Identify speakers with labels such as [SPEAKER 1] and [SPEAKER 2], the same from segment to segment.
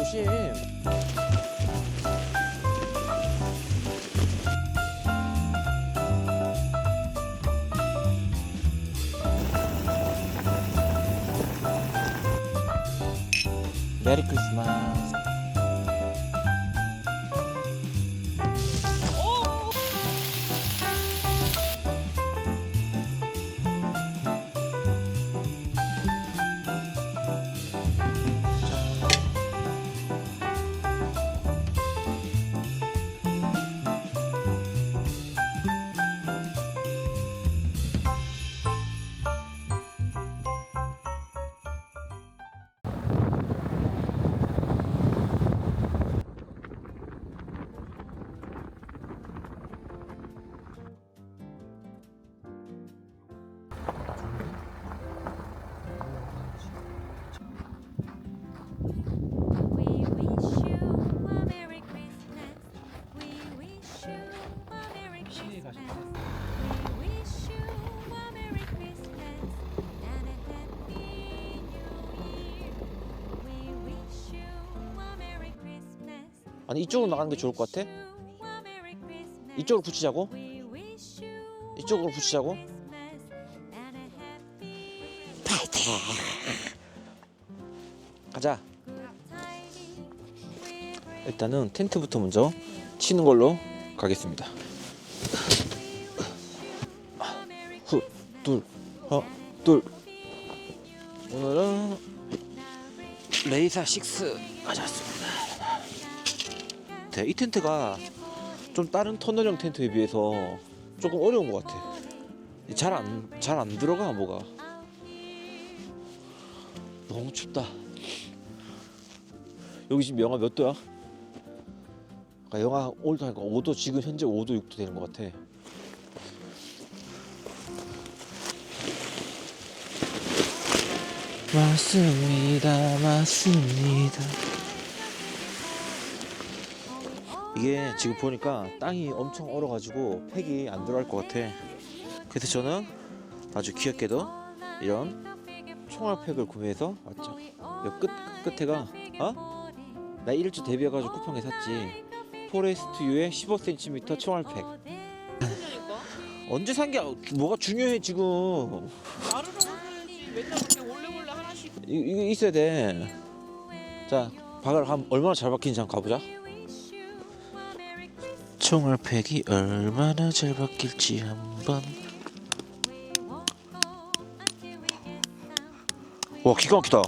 [SPEAKER 1] 조심. 메리 크리스마스. 아니 이쪽으로 나가는 게 좋을 것 같아? 이쪽으로 붙이자고? 이쪽으로 붙이자고? 가자. 일단은 텐트부터 먼저 치는 걸로 가겠습니다. 후, 둘, 어, 둘. 오늘은 레이사 6 가져왔습니다. 네, 이 텐트가 좀 다른 터널형 텐트에 비해서 조금 어려운 것 같아. 잘 안 잘 안 들어가 뭐가. 너무 춥다. 여기 지금 영하 몇 도야? 그러니까 영하 올도 하니까 5도 지금 현재 5도 6도 되는 것 같아. 맞습니다, 맞습니다. 이게 지금 보니까 땅이 엄청 얼어가지고 팩이 안 들어갈 것 같아. 그래서 저는 아주 귀엽게도 이런 총알팩을 구매해서 왔죠. 이 끝, 끝에가 어? 나 일주 대비해가지고 쿠팡에 샀지. 포레스트 U의 15cm 총알팩. 언제 산 게 뭐가 중요해 지금?
[SPEAKER 2] 나르러 가야지 맨날 그렇게 몰래 몰래 하나씩
[SPEAKER 1] 이, 이거 있어야 돼. 자, 박을 한 얼마나 잘 박히는지 한번 가보자. 총알 팩이 얼마나 잘 박힐지 한번. 와 기가 막히다.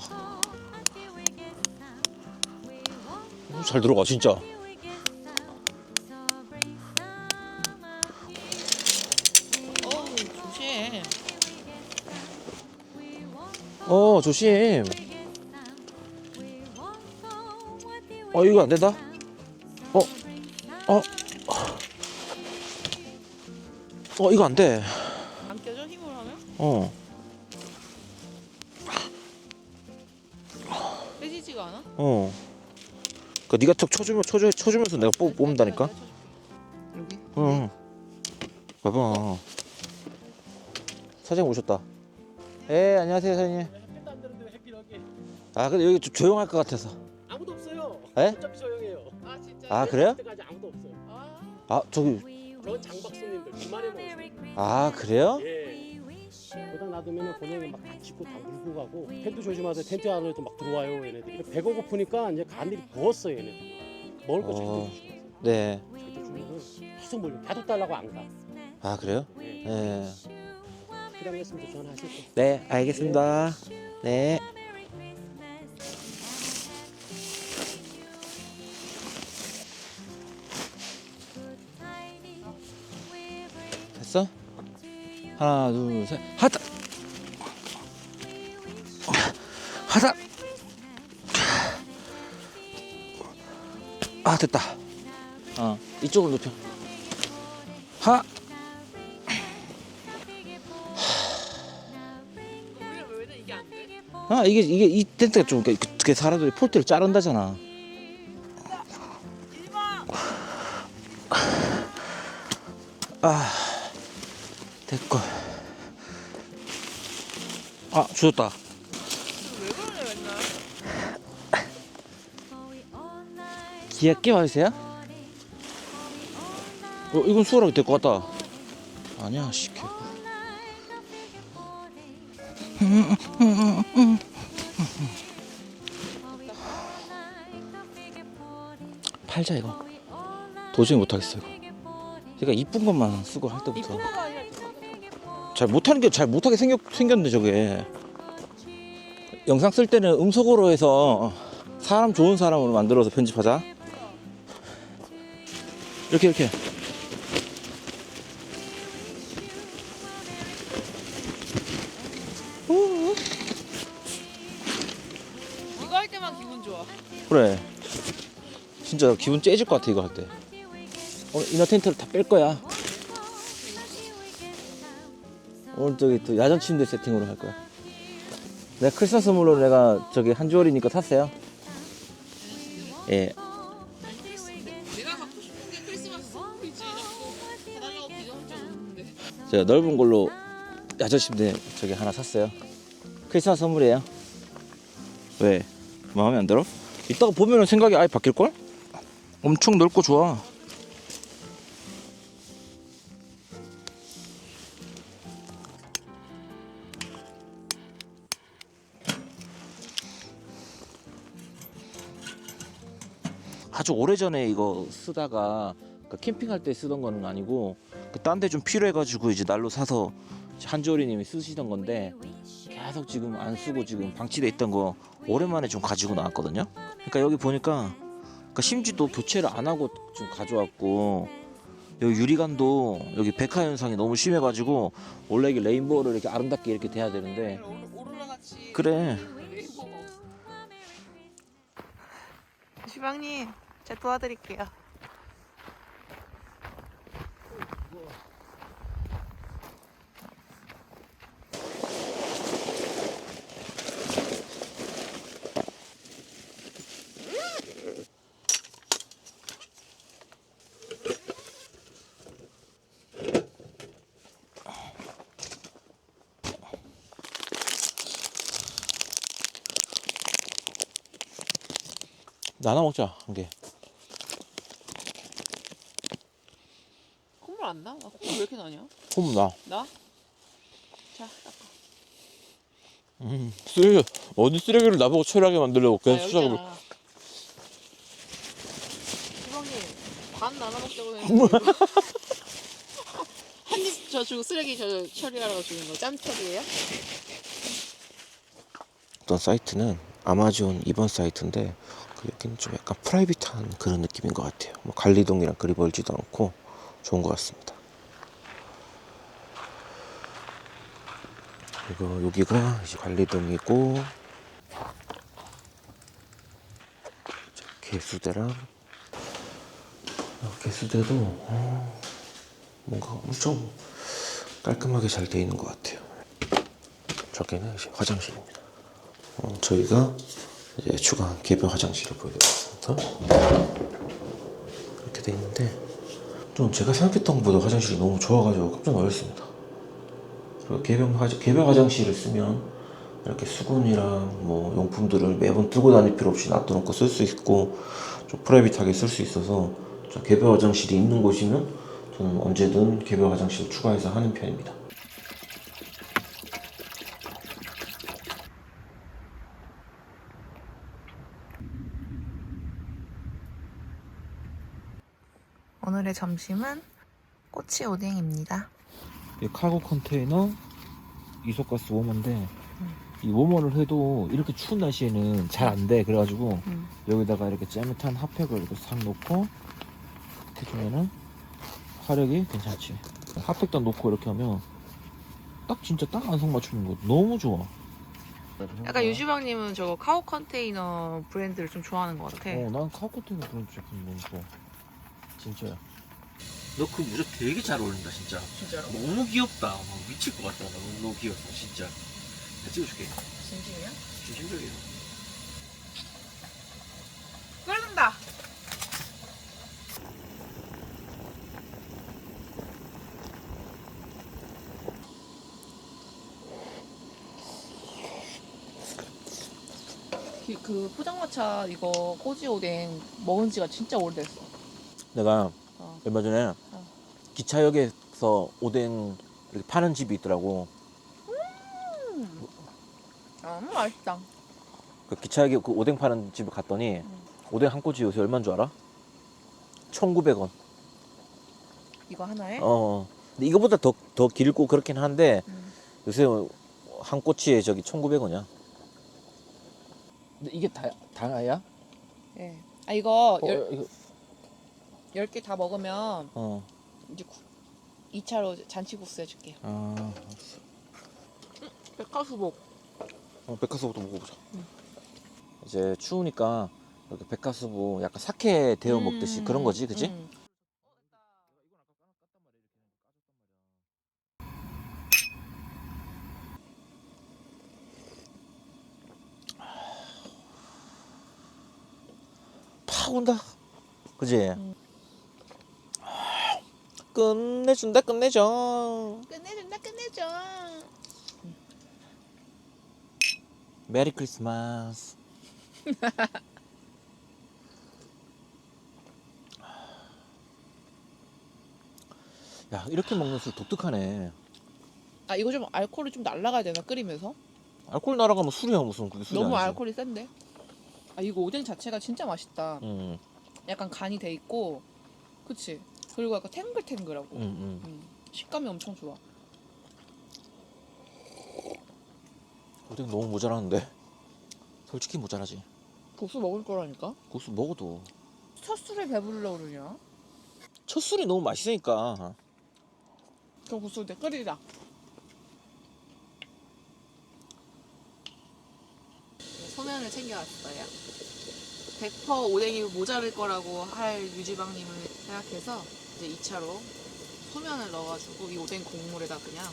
[SPEAKER 1] 어, 잘 들어가 진짜.
[SPEAKER 2] 어 조심.
[SPEAKER 1] 어 이거 안 된다. 어, 어, 어 이거 안 돼.
[SPEAKER 2] 안 껴져 힘을 하면
[SPEAKER 1] 어,
[SPEAKER 2] 빼지지가 않아?
[SPEAKER 1] 어. 그 네가 턱 쳐주면 쳐줘 쳐주면서 내가 뽑 뽑는다니까.
[SPEAKER 2] 여기
[SPEAKER 1] 응. 봐봐. 사장님 오셨다. 예, 안녕하세요, 사장님.
[SPEAKER 3] 햇빛도 안 되는데 왜 햇빛 여기
[SPEAKER 1] 아, 근데 여기 좀 조용할 것 같아서.
[SPEAKER 3] 아무도 없어요.
[SPEAKER 1] 에?
[SPEAKER 3] 어차피 조용해요.
[SPEAKER 2] 아 진짜
[SPEAKER 1] 아, 그래요?
[SPEAKER 3] 때까지 아무도 없어요.
[SPEAKER 2] 아
[SPEAKER 1] 아, 저기.
[SPEAKER 3] 저건 장박
[SPEAKER 1] 아, 그래요?
[SPEAKER 3] 예. 보다 놔두면 본인이 막다 짚고 다 물고 가고 텐트 조심하세요. 텐트 안으로 막 들어와요 얘네들. 배가 고프니까 이제 간들이 부었어요 얘네들. 먹을 거
[SPEAKER 1] 어.
[SPEAKER 3] 절대 조심하세요.
[SPEAKER 1] 네.
[SPEAKER 3] 절대 주면은 계속 몰려. 배도 달라고 안 가.
[SPEAKER 1] 아, 그래요?
[SPEAKER 3] 예.
[SPEAKER 1] 네.
[SPEAKER 3] 또 전화하실 거.
[SPEAKER 1] 네, 알겠습니다. 네. 하나, 둘, 셋. 하다. 하다. 아, 됐다. 어, 이쪽으로 눕혀. 하. 아 이게 이게 이 텐트가 좀 그, 그 사람들이 폴대를 자른다잖아. 아 됐고. 아 주웠다. 귀엽게 와주세요. 어, 이건 수월하게 될 것 같다. 아니야, 씨. 개. 팔자 이거. 도저히 못하겠어 이거. 그러니까 이쁜 것만 쓰고 할 때부터 잘 못하는 게 잘 못하게 생겼 생겼네 저게. 영상 쓸 때는 음속으로 해서 사람 좋은 사람으로 만들어서 편집하자. 이렇게 이렇게.
[SPEAKER 2] 이거 할 때만 기분 좋아.
[SPEAKER 1] 그래. 진짜 기분 째질 것 같아 이거 할 때. 오늘 이너 텐트를 다 뺄 거야. 오늘 저기 또 야전 침대 세팅으로 할 거야. 내가 크리스마스 선물로 내가 저기 한 주월이니까 샀어요. 예. 제가 넓은 걸로 야전 침대 저기 하나 샀어요. 크리스마스 선물이에요. 왜? 마음에 안 들어? 이따가 보면은 생각이 아예 바뀔 걸? 엄청 넓고 좋아. 아주 오래전에 이거 쓰다가 그 캠핑할 때 쓰던 거는 아니고 그딴데 좀 필요해가지고 이제 날로 사서 한조리님이 쓰시던 건데 계속 지금 안 쓰고 지금 방치돼 있던 거 오랜만에 좀 가지고 나왔거든요. 그러니까 여기 보니까 그러니까 심지도 교체를 안 하고 좀 가져왔고 여기 유리관도 여기 백화 현상이 너무 심해가지고 원래 이게 레인보우를 이렇게 아름답게 이렇게 돼야 되는데. 그래.
[SPEAKER 2] 주방님, 제가 도와드릴게요.
[SPEAKER 1] 나눠 먹자 한 개.
[SPEAKER 2] 콧물 안 나? 나 콧물 왜 이렇게 나냐?
[SPEAKER 1] 홈 나.
[SPEAKER 2] 나? 자, 닦아.
[SPEAKER 1] 음, 쓰레기 어디 쓰레기를 나보고 처리하게 만들려고
[SPEAKER 2] 아, 여기
[SPEAKER 1] 수작업을.
[SPEAKER 2] 있잖아. 주방님, 반 나눠 먹자고 했는데. 한입 저 주고 쓰레기 저 처리하라고 주는 거 짬 처리예요?
[SPEAKER 1] 어떤 사이트는 아마존 이번 사이트인데 그 여기는 좀 약간 프라이빗한 그런 느낌인 것 같아요. 뭐 관리동이랑 그리 멀지도 않고 좋은 것 같습니다. 그리고 여기가 관리동이고 자, 개수대랑 어, 개수대도 어, 뭔가 엄청 깔끔하게 잘 돼 있는 것 같아요. 저기는 이제 화장실입니다. 어, 저희가 이제 추가 개별 화장실을 보여드리겠습니다. 이렇게 돼 있는데 좀 제가 생각했던 것보다 화장실이 너무 좋아가지고 깜짝 놀랐습니다. 그리고 개별, 화, 개별 화장실을 쓰면 이렇게 수건이랑 뭐 용품들을 매번 들고 다닐 필요 없이 놔둬놓고 쓸 수 있고 좀 프라이빗하게 쓸 수 있어서 저 개별 화장실이 있는 곳이면 저는 언제든 개별 화장실 추가해서 하는 편입니다.
[SPEAKER 2] 오늘의 점심은 꼬치 오뎅입니다.
[SPEAKER 1] 이 카고 컨테이너 이소가스 워머인데 이 워머를 해도 이렇게 추운 날씨에는 잘 안 돼. 그래가지고
[SPEAKER 2] 음.
[SPEAKER 1] 여기다가 이렇게 짜릿한 핫팩을 이렇게 싹 넣고 해주면은 화력이 괜찮지. 핫팩도 놓고 이렇게 하면 딱 진짜 딱 안성 맞추는 거 너무 좋아.
[SPEAKER 2] 약간 유주방님은 저거 카우 컨테이너 브랜드를 좀 좋아하는 것 같아.
[SPEAKER 1] 어, 난 카고 컨테이너 그런 제품 너무 좋아. 진짜야. 너 그 모자 되게 잘 어울린다 진짜.
[SPEAKER 2] 진짜로?
[SPEAKER 1] 너무 귀엽다. 막 미칠 것 같다. 너무, 너무 귀엽다 진짜. 내가 찍어줄게.
[SPEAKER 2] 진심이야?
[SPEAKER 1] 진심적이야.
[SPEAKER 2] 끓는다. 그, 그 포장마차 이거 꼬지 오뎅 먹은 지가 진짜 오래됐어.
[SPEAKER 1] 내가
[SPEAKER 2] 어.
[SPEAKER 1] 얼마 전에
[SPEAKER 2] 어.
[SPEAKER 1] 기차역에서 오뎅 이렇게 파는 집이 있더라고.
[SPEAKER 2] 아, 맛있다.
[SPEAKER 1] 그 기차역에 그 오뎅 파는 집에 갔더니
[SPEAKER 2] 음.
[SPEAKER 1] 오뎅 한 꼬치 요새 얼마인 줄 알아? 1,900원.
[SPEAKER 2] 이거 하나에?
[SPEAKER 1] 어. 근데 이거보다 더, 더 길고 그렇긴 한데
[SPEAKER 2] 음.
[SPEAKER 1] 요새 한 꼬치에 저기 1,900원이야. 근데 이게 다, 다야?
[SPEAKER 2] 예. 아 이거
[SPEAKER 1] 어,
[SPEAKER 2] 열,
[SPEAKER 1] 이거,
[SPEAKER 2] 열 개 다 먹으면
[SPEAKER 1] 어.
[SPEAKER 2] 이제 국, 2차로 잔치국수 해줄게요.
[SPEAKER 1] 아,
[SPEAKER 2] 백화수복.
[SPEAKER 1] 어, 백화수부터 먹어보자.
[SPEAKER 2] 응.
[SPEAKER 1] 이제 추우니까 이렇게 백화수부 약간 사케 데워 먹듯이 그런 거지, 그지?
[SPEAKER 2] 음.
[SPEAKER 1] 팍 온다. 그지?
[SPEAKER 2] 음.
[SPEAKER 1] 아, 끝내준다, 끝내줘.
[SPEAKER 2] 끝내준다 끝내줘.
[SPEAKER 1] 메리 크리스마스. 야, 이렇게 먹는 술 독특하네.
[SPEAKER 2] 아 이거 좀 알코올이 좀 날라가야 되나 끓이면서?
[SPEAKER 1] 알코올 날아가면 술이야, 무슨. 그게 술이
[SPEAKER 2] 너무
[SPEAKER 1] 아니지.
[SPEAKER 2] 알코올이 센데? 아 이거 오뎅 자체가 진짜 맛있다.
[SPEAKER 1] 응,
[SPEAKER 2] 약간 간이 돼 있고, 그치? 그리고 약간 탱글탱글하고
[SPEAKER 1] 응, 응.
[SPEAKER 2] 음, 식감이 엄청 좋아.
[SPEAKER 1] 오뎅 너무 모자라는데. 솔직히 모자라지.
[SPEAKER 2] 국수 먹을 거라니까?
[SPEAKER 1] 국수 먹어도.
[SPEAKER 2] 첫 술에 배부르려고 그러냐?
[SPEAKER 1] 첫 술이 너무 맛있으니까.
[SPEAKER 2] 그럼 국수 내 끓이자. 소면을 챙겨왔어요. 100% 오뎅이 모자랄 거라고 할 유지방님을 생각해서 이제 2차로 소면을 넣어가지고 이 오뎅 국물에다 그냥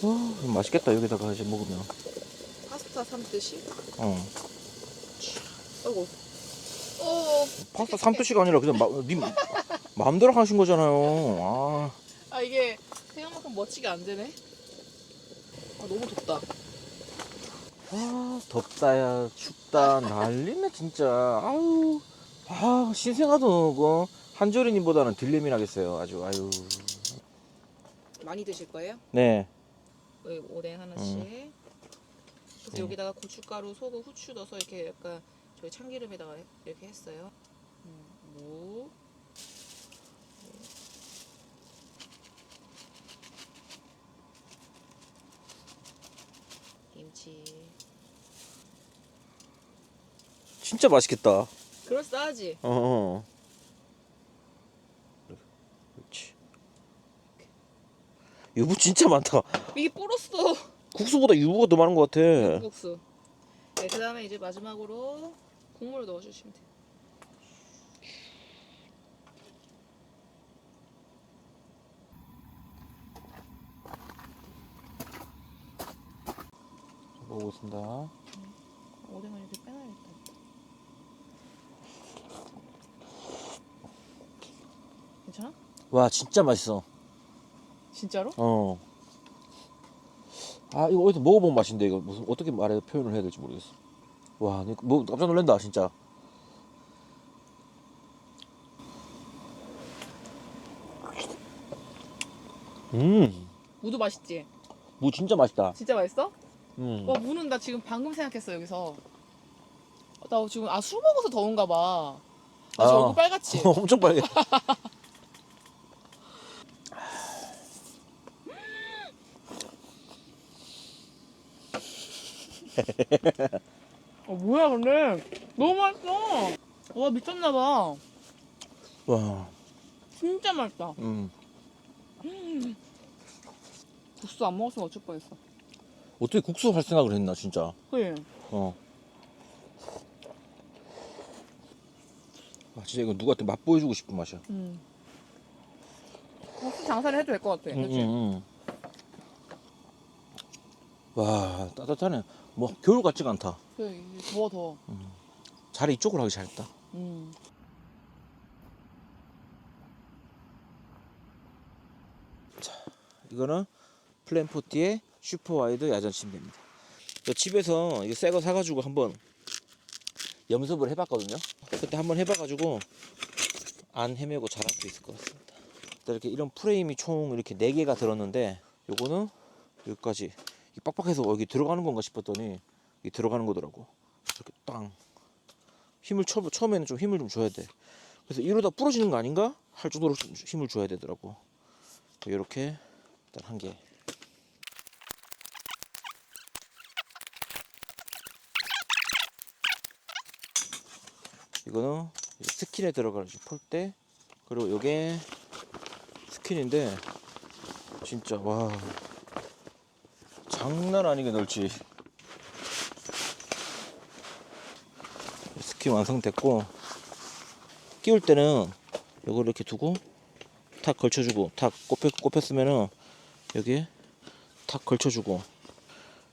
[SPEAKER 1] 와, 맛있겠다, 여기다가 이제 먹으면.
[SPEAKER 2] 파스타 삶듯이.
[SPEAKER 1] 어.
[SPEAKER 2] 아이고. 오.
[SPEAKER 1] 파스타 삼투시가 아니라 그냥 마, 님 마음대로 하신 거잖아요. 아,
[SPEAKER 2] 아 이게 생각만큼 멋지게 안 되네. 아 너무 덥다.
[SPEAKER 1] 아 덥다야 춥다 난리네 진짜. 아유, 아 신생아도 그 한조리님보다는 딜레미 나겠어요. 아주 아유.
[SPEAKER 2] 많이 드실 거예요?
[SPEAKER 1] 네.
[SPEAKER 2] 오뎅 하나씩.
[SPEAKER 1] 음.
[SPEAKER 2] 그래서
[SPEAKER 1] 네.
[SPEAKER 2] 여기다가 고춧가루, 소금, 후추 넣어서 이렇게 약간 저희 참기름에다가 이렇게 했어요. 음, 무. 김치.
[SPEAKER 1] 진짜 맛있겠다.
[SPEAKER 2] 그럴싸하지?
[SPEAKER 1] 어, 어. 그렇지. 유부 진짜 많다.
[SPEAKER 2] 이게 불었어.
[SPEAKER 1] 국수보다 유부가 더 많은 것 같아.
[SPEAKER 2] 국수. 네, 그 다음에 이제 마지막으로 국물을 넣어주시면 돼요.
[SPEAKER 1] 먹어보겠습니다.
[SPEAKER 2] 오뎅을 이렇게 빼놔야겠다. 괜찮아?
[SPEAKER 1] 와 진짜 맛있어.
[SPEAKER 2] 진짜로?
[SPEAKER 1] 어. 아 이거 어디서 먹어본 맛인데 이거 무슨 어떻게 말해 표현을 해야 될지 모르겠어. 와, 이거 뭐 깜짝 놀란다 진짜. 음,
[SPEAKER 2] 무도 맛있지?
[SPEAKER 1] 무 진짜 맛있다.
[SPEAKER 2] 진짜 맛있어?
[SPEAKER 1] 음.
[SPEAKER 2] 와 무는 나 지금 방금 생각했어 여기서. 어, 나 지금 아 술 먹어서 더운가 봐. 나 지금
[SPEAKER 1] 아.
[SPEAKER 2] 얼굴 빨갛지?
[SPEAKER 1] 엄청 빨개.
[SPEAKER 2] 어 뭐야 근데 너무 맛있어. 와 미쳤나 봐.
[SPEAKER 1] 와,
[SPEAKER 2] 진짜 맛있다.
[SPEAKER 1] 음.
[SPEAKER 2] 국수 안 먹었으면 어쩔 뻔했어.
[SPEAKER 1] 어떻게 국수 할 생각을 했나 진짜.
[SPEAKER 2] 그래.
[SPEAKER 1] 어. 아, 진짜 이거 누구한테 맛보여주고 싶은 맛이야.
[SPEAKER 2] 음. 국수 장사를 해도 될 것 같아.
[SPEAKER 1] 음,
[SPEAKER 2] 그렇지?
[SPEAKER 1] 음, 음. 와 따뜻하네. 뭐 겨울 같지가 않다.
[SPEAKER 2] 그래 이제 더워 더워.
[SPEAKER 1] 자리 이쪽으로 하기 잘했다.
[SPEAKER 2] 음.
[SPEAKER 1] 이거는 플랜포티의 슈퍼와이드 야전 침대입니다. 저 집에서 이거 새거 사가지고 한번 염습을 해봤거든요. 그때 한번 해봐가지고 안 헤매고 잘할 수 있을 것 같습니다. 일단 이렇게 이런 프레임이 총 이렇게 4개가 들었는데 요거는 여기까지 이 빡빡해서 여기 들어가는 건가 싶었더니 이 들어가는 거더라고. 이렇게 땅 힘을 처, 처음에는 좀 힘을 좀 줘야 돼. 그래서 이러다 부러지는 거 아닌가 할 정도로 좀 힘을 줘야 되더라고. 이렇게 일단 한 개. 이거는 스킨에 들어가는 폴대 그리고 요게 스킨인데 진짜 와 장난 아니게 넓지 스킨 완성됐고 끼울 때는 요걸 이렇게 두고 탁 걸쳐주고 탁 꼽혔, 꼽혔으면은 여기에 탁 걸쳐주고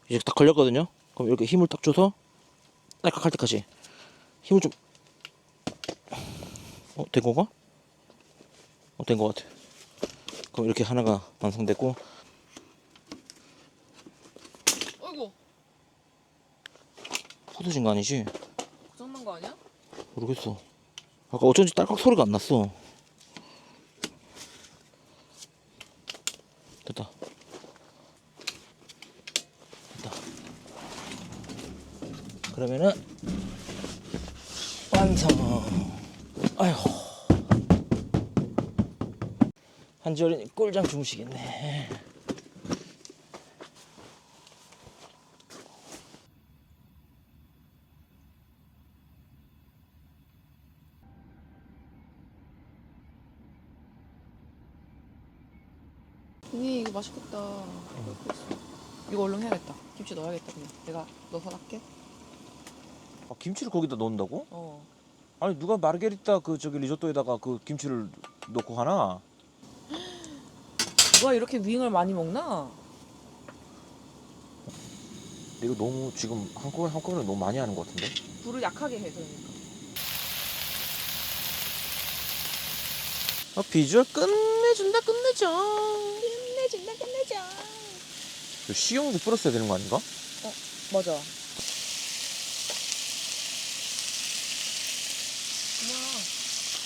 [SPEAKER 1] 이제 딱 걸렸거든요 그럼 이렇게 힘을 딱 줘서 딸깍 할 때까지 힘을 좀 어, 된 건가? 어, 된 것 같아. 그럼 이렇게 하나가 완성됐고,
[SPEAKER 2] 어이구
[SPEAKER 1] 부서진 거 아니지?
[SPEAKER 2] 고장난 거 아니야?
[SPEAKER 1] 모르겠어. 아까 어쩐지 딸깍 소리가 안 났어. 됐다. 됐다. 그러면은, 완성. 아휴. 한지어린이 꿀잠 주무시겠네.
[SPEAKER 2] 언니 이거 맛있겠다 이거 얼른 해야겠다 김치 넣어야겠다 그냥 내가 넣어서 할게
[SPEAKER 1] 아, 김치를 거기다 넣는다고?
[SPEAKER 2] 어
[SPEAKER 1] 아니 누가 마르게리따 그 저기 리조또에다가 그 김치를 넣고 하나?
[SPEAKER 2] 누가 이렇게 윙을 많이 먹나?
[SPEAKER 1] 이거 너무 지금 한꺼번에 한꺼번에 너무 많이 하는 것 같은데?
[SPEAKER 2] 불을 약하게 해 그러니까
[SPEAKER 1] 아 비주얼 끝내준다 끝내줘.
[SPEAKER 2] 끝내준다 끝내줘
[SPEAKER 1] 식용유 뿌렸어야 되는 거 아닌가?
[SPEAKER 2] 맞아 뭐야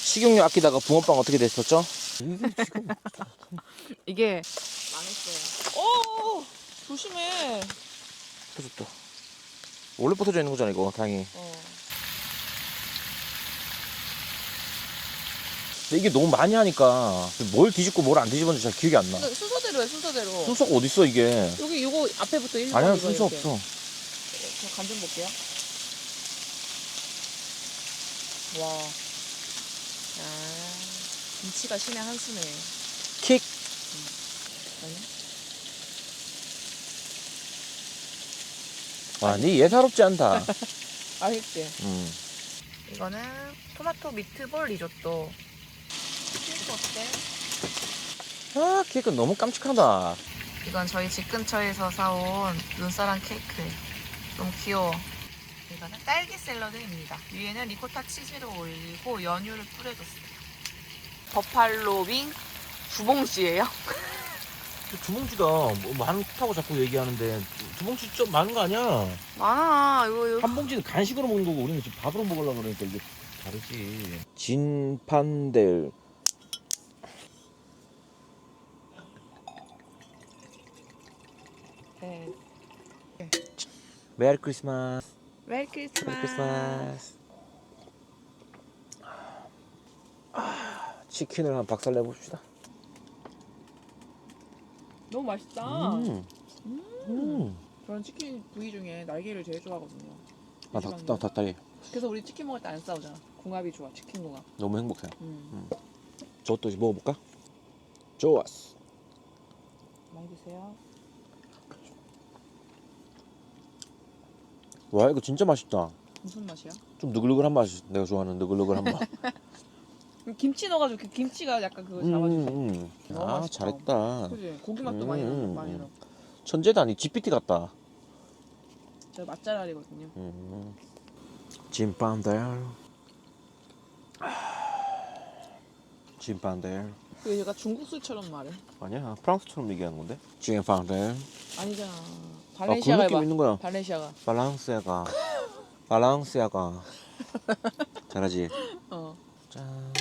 [SPEAKER 1] 식용유 아끼다가 붕어빵 어떻게 됐었죠? 이게 지금
[SPEAKER 2] 이게 망했어요 오 조심해
[SPEAKER 1] 터졌다. 원래 부서져 있는 거잖아 이거 다행히.
[SPEAKER 2] 어
[SPEAKER 1] 근데 이게 너무 많이 하니까 뭘 뒤집고 뭘 안 뒤집었는지 잘 기억이 안 나.
[SPEAKER 2] 근데 순서대로 해 순서대로
[SPEAKER 1] 순서가 어디 있어 이게?
[SPEAKER 2] 여기 이거 앞에부터 1번
[SPEAKER 1] 아니야 순서 없어.
[SPEAKER 2] 제가 간좀 볼게요. 와. 아, 김치가 신의 한 수네.
[SPEAKER 1] 킥.
[SPEAKER 2] 아니?
[SPEAKER 1] 와, 니 예사롭지 않다.
[SPEAKER 2] 맛있지?
[SPEAKER 1] 음.
[SPEAKER 2] 이거는 토마토 미트볼 리조또. 케이크 어때?
[SPEAKER 1] 아 케이크 너무 깜찍하다.
[SPEAKER 2] 이건 저희 집 근처에서 사온 눈사람 케이크. 너무 귀여워. 이거는 딸기 샐러드입니다. 위에는 리코타 치즈를 올리고 연유를 뿌려줬어요. 버팔로 윙 두 봉지예요.
[SPEAKER 1] 주몽지가 뭐 많다고 자꾸 얘기하는데 주몽지 좀 많은 거 아니야?
[SPEAKER 2] 많아. 이거 이거.
[SPEAKER 1] 한 봉지는 간식으로 먹는 거고 우리는 지금 밥으로 먹으려고 그러니까 이게 다르지. 진판델.
[SPEAKER 2] 네.
[SPEAKER 1] 메리 크리스마스.
[SPEAKER 2] 메리 크리스마스.
[SPEAKER 1] 메리 크리스마스. 아, 치킨을 한 박살 내봅시다.
[SPEAKER 2] 너무 맛있다.
[SPEAKER 1] 음. 음.
[SPEAKER 2] 저는 치킨 부위 중에 날개를 제일 좋아하거든요.
[SPEAKER 1] 아, 닭, 닭, 닭다리.
[SPEAKER 2] 그래서 우리 치킨 먹을 때 안 싸우잖아. 궁합이 좋아. 치킨 궁합.
[SPEAKER 1] 너무 행복해.
[SPEAKER 2] 음.
[SPEAKER 1] 저것도 이제 먹어볼까? 좋았어.
[SPEAKER 2] 많이 드세요.
[SPEAKER 1] 와 이거 진짜 맛있다.
[SPEAKER 2] 무슨 맛이야?
[SPEAKER 1] 좀 느글느글한 맛이 내가 좋아하는 느글느글한 맛.
[SPEAKER 2] 김치 넣어가지고 그 김치가 약간 그거 잡아주죠.
[SPEAKER 1] 음, 음.
[SPEAKER 2] 너무
[SPEAKER 1] 아
[SPEAKER 2] 맛있다.
[SPEAKER 1] 잘했다.
[SPEAKER 2] 그지? 고기 맛도
[SPEAKER 1] 음,
[SPEAKER 2] 많이 나.
[SPEAKER 1] 음,
[SPEAKER 2] 많이
[SPEAKER 1] 음.
[SPEAKER 2] 나.
[SPEAKER 1] 천재다 니 GPT 같다.
[SPEAKER 2] 저 맛잘알이거든요.
[SPEAKER 1] 음. 진판델. 진판델.
[SPEAKER 2] 그 얘가 중국 술처럼 말해.
[SPEAKER 1] 아니야 프랑스처럼 얘기하는 건데. 진판델.
[SPEAKER 2] 아니잖아.
[SPEAKER 1] 아그
[SPEAKER 2] 발렌시아가
[SPEAKER 1] 느낌
[SPEAKER 2] 해봐.
[SPEAKER 1] 있는 거야.
[SPEAKER 2] 발렌시아가.
[SPEAKER 1] 발랑스야가. 발랑스야가. 잘하지.
[SPEAKER 2] 어.
[SPEAKER 1] 짠.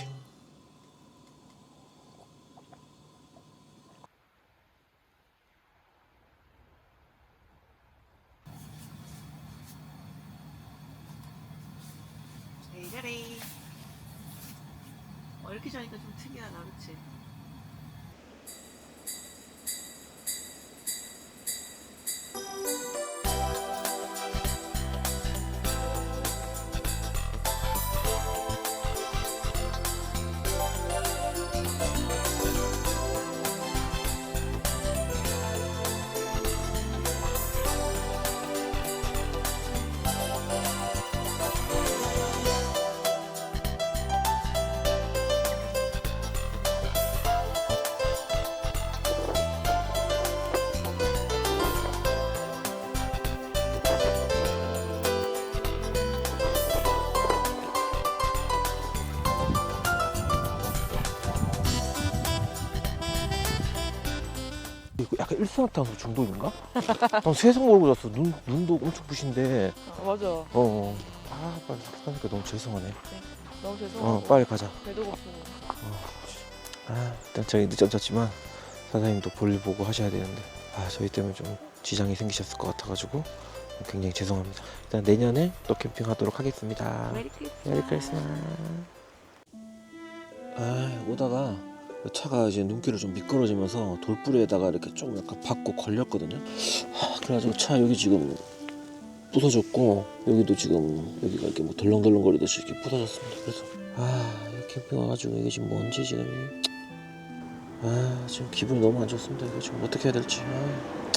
[SPEAKER 1] 일산화탄소 중독인가? 난 세상 모르고 잤어. 눈 눈도 엄청 부신데.
[SPEAKER 2] 맞아.
[SPEAKER 1] 어, 어. 아 빨리 하니까 너무 죄송하네.
[SPEAKER 2] 너무 죄송하고.
[SPEAKER 1] 어 빨리 가자.
[SPEAKER 2] 배도 고프고.
[SPEAKER 1] 아 일단 저희 늦잠 잤지만 사장님도 볼일 보고 하셔야 되는데 아 저희 때문에 좀 지장이 생기셨을 것 같아가지고 굉장히 죄송합니다. 일단 내년에 또 캠핑하도록 하겠습니다.
[SPEAKER 2] 메리 크리스마스.
[SPEAKER 1] 아 오다가 차가 이제 눈길을 좀 미끄러지면서 돌부리에다가 이렇게 좀 약간 받고 걸렸거든요. 아, 그래가지고 차 여기 지금 부서졌고 여기도 지금 여기가 이렇게 뭐 덜렁덜렁거리듯이 이렇게 부서졌습니다. 그래서 아이 캠핑 와가지고 이게 지금 뭔지 지금 이- 아 지금 기분이 너무 안 좋습니다. 이거 지금 어떻게 해야 될지. 아.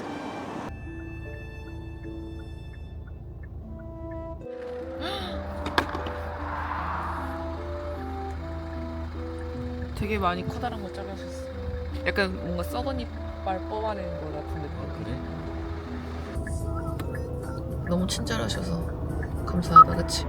[SPEAKER 2] 많이 커다란 거 잘라셨어. 약간 뭔가 썩은 이빨 뽑아내는 거 같은 느낌.
[SPEAKER 1] 그래?
[SPEAKER 2] 너무 친절하셔서 감사하다, 그치?